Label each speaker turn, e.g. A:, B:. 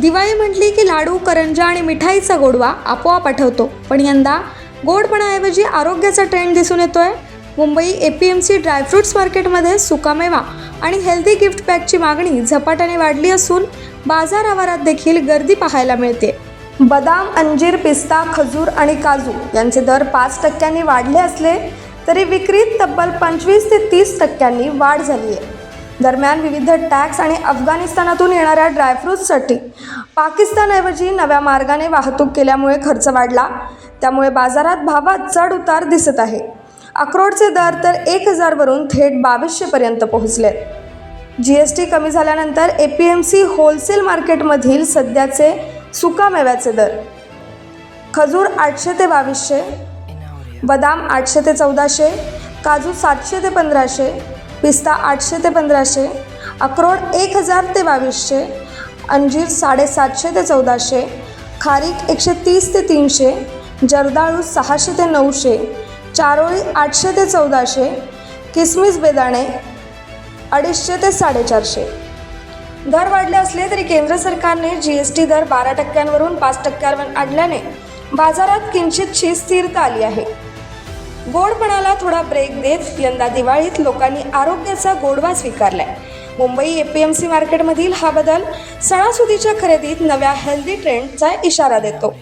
A: दिवाळी म्हटली की लाडू करंजा आणि मिठाईचा गोडवा आपोआप आठवतो. पण यंदा गोडपणाऐवजी आरोग्याचा ट्रेंड दिसून येतोय. Mumbai A P M C dry fruits मार्केटमध्ये सुकामेवा आणि हेल्दी गिफ्ट पॅकची मागणी झपाट्याने वाढली असून बाजार आवारात देखील गर्दी पाहायला मिळते. बदाम अंजीर पिस्ता खजूर आणि काजू यांचे दर पाच टक्क्यांनी वाढले असले तरी विक्रीत तब्बल पंचवीस ते तीस टक्क्यांनी वाढ झाली आहे दरम्यान विविध टॅक्स आणि अफगाणिस्तानातून येणाऱ्या ड्रायफ्रूट्ससाठी पाकिस्तानऐवजी नव्या मार्गाने वाहतूक केल्यामुळे खर्च वाढला. त्यामुळे बाजारात भावात चढ उतार दिसत आहे. अक्रोडचे दर तर एक हजारवरून थेट बावीसशेपर्यंत पोहोचले. जी एस टी कमी झाल्यानंतर A P M C wholesale मार्केटमधील सध्याचे सुकामेव्याचे दर. खजूर आठशे ते बावीसशे बदाम आठशे ते चौदाशे काजू सातशे ते पंधराशे पिस्ता आठशे ते पंधराशे अक्रोड एक हजार ते बावीसशे अंजीर साडेसातशे ते चौदाशे खारीक एकशे तीस ते तीनशे जर्दाळू सहाशे ते नऊशे चारोळी आठशे ते चौदाशे किसमिस बेदाणे अडीचशे ते साडेचारशे. दर वाढले असले तरी केंद्र सरकारने जी एस टी दर बारा टक्क्यांवरून पाच टक्क्यांवर आणल्याने बाजारात किंचितशी स्थिरता आली आहे. गोडपणाला थोडा ब्रेक देत यंदा दिवाळीत लोकांनी आरोग्याचा गोडवा स्वीकारलाय. Mumbai A P M C मार्केटमधील हा बदल सणासुदीच्या खरेदीत नव्या हेल्दी ट्रेंडचा इशारा देतो.